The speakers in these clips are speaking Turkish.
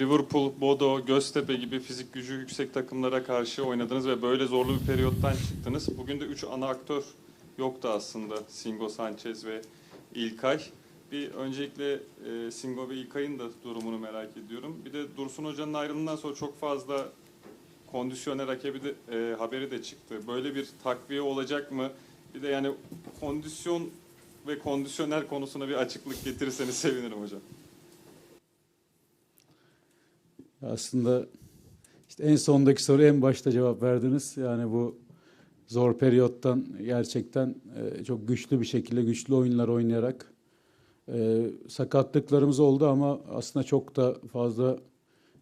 Liverpool, Bodo, Göztepe gibi fizik gücü yüksek takımlara karşı oynadınız ve böyle zorlu bir periyottan çıktınız. Bugün de 3 ana aktör yoktu aslında. Singo, Sanchez ve İlkay. Bir öncelikle e, Singo ve İlkay'ın da durumunu merak ediyorum. Bir de Dursun Hoca'nın ayrılığından sonra çok fazla kondisyoner rakibi de, e, haberi de çıktı. Böyle bir takviye olacak mı? Bir de yani kondisyon ve kondisyoner konusuna bir açıklık getirirseniz sevinirim hocam. Aslında işte en sondaki soruya en başta cevap verdiniz. Yani bu zor periyottan gerçekten e, çok güçlü bir şekilde güçlü oyunlar oynayarak e, sakatlıklarımız oldu ama aslında çok da fazla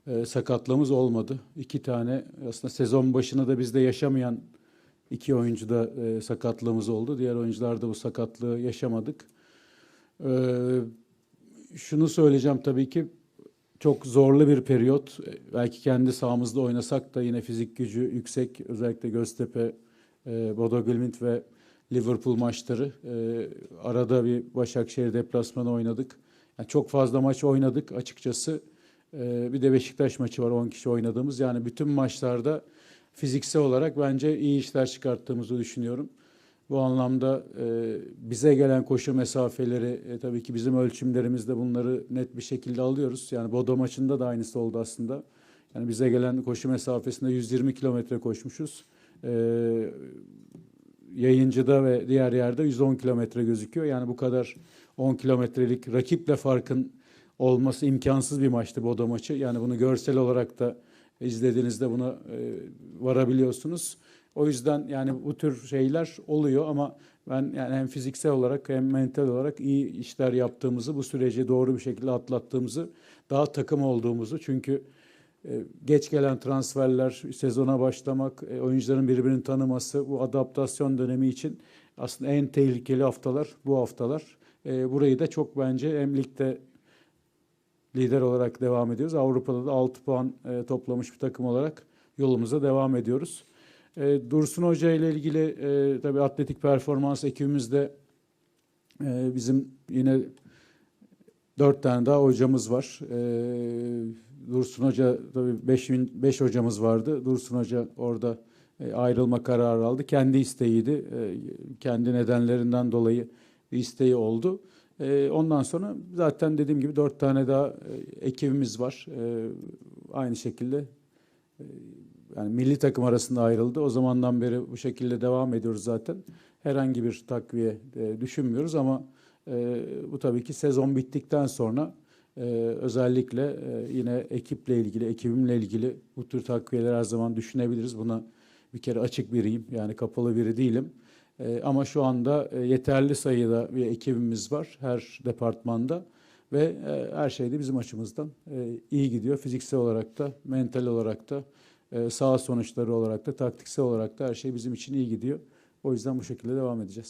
e, sakatlığımız olmadı. İki tane aslında sezon başını da bizde yaşamayan iki oyuncu da e, sakatlığımız oldu. Diğer oyuncularda bu sakatlığı yaşamadık. E, şunu söyleyeceğim tabii ki çok zorlu bir periyot. Belki kendi sahamızda oynasak da yine fizik gücü yüksek. Özellikle Göztepe, e, Bodo Glimt ve Liverpool maçları. E, arada bir Başakşehir deplasmanı oynadık. Yani çok fazla maç oynadık açıkçası. E, bir de Beşiktaş maçı var 10 kişi oynadığımız. Yani bütün maçlarda fiziksel olarak bence iyi işler çıkarttığımızı düşünüyorum. Bu anlamda e, bize gelen koşu mesafeleri e, tabii ki bizim ölçümlerimizde bunları net bir şekilde alıyoruz. Yani Bodo maçında da aynısı oldu aslında. Yani bize gelen koşu mesafesinde 120 kilometre koşmuşuz. E, yayıncıda ve diğer yerde 110 kilometre gözüküyor. Yani bu kadar 10 kilometrelik rakiple farkın olması imkansız bir maçtı Bodo maçı. Yani bunu görsel olarak da izlediğinizde buna e, varabiliyorsunuz. O yüzden yani bu tür şeyler oluyor ama ben yani hem fiziksel olarak hem mental olarak iyi işler yaptığımızı, bu süreci doğru bir şekilde atlattığımızı, daha takım olduğumuzu çünkü e, geç gelen transferler, sezona başlamak, e, oyuncuların birbirini tanıması, bu adaptasyon dönemi için aslında en tehlikeli haftalar bu haftalar. E, Burayı da çok bence hem ligde lider olarak devam ediyoruz. Avrupa'da da 6 puan toplamış bir takım olarak yolumuza devam ediyoruz. E, Dursun Hoca ile ilgili e, tabii atletik performans ekibimizde e, bizim yine dört tane daha hocamız var. E, Dursun Hoca tabii beş, beş hocamız vardı. Dursun Hoca orada e, ayrılma kararı aldı. Kendi isteğiydi. E, kendi nedenlerinden dolayı isteği oldu. E, ondan sonra zaten dediğim gibi dört tane daha e, ekibimiz var. E, aynı şekilde e, yani milli takım arasında ayrıldı. O zamandan beri bu şekilde devam ediyoruz zaten. Herhangi bir takviye e, düşünmüyoruz ama e, bu tabii ki sezon bittikten sonra e, özellikle e, yine ekiple ilgili, ekibimle ilgili bu tür takviyeler her zaman düşünebiliriz. Buna bir kere açık biriyim yani kapalı biri değilim. E, ama şu anda e, yeterli sayıda bir ekibimiz var her departmanda ve e, her şey de bizim açımızdan e, iyi gidiyor. Fiziksel olarak da, mental olarak da, e, sağ sonuçları olarak da, taktiksel olarak da her şey bizim için iyi gidiyor. O yüzden bu şekilde devam edeceğiz.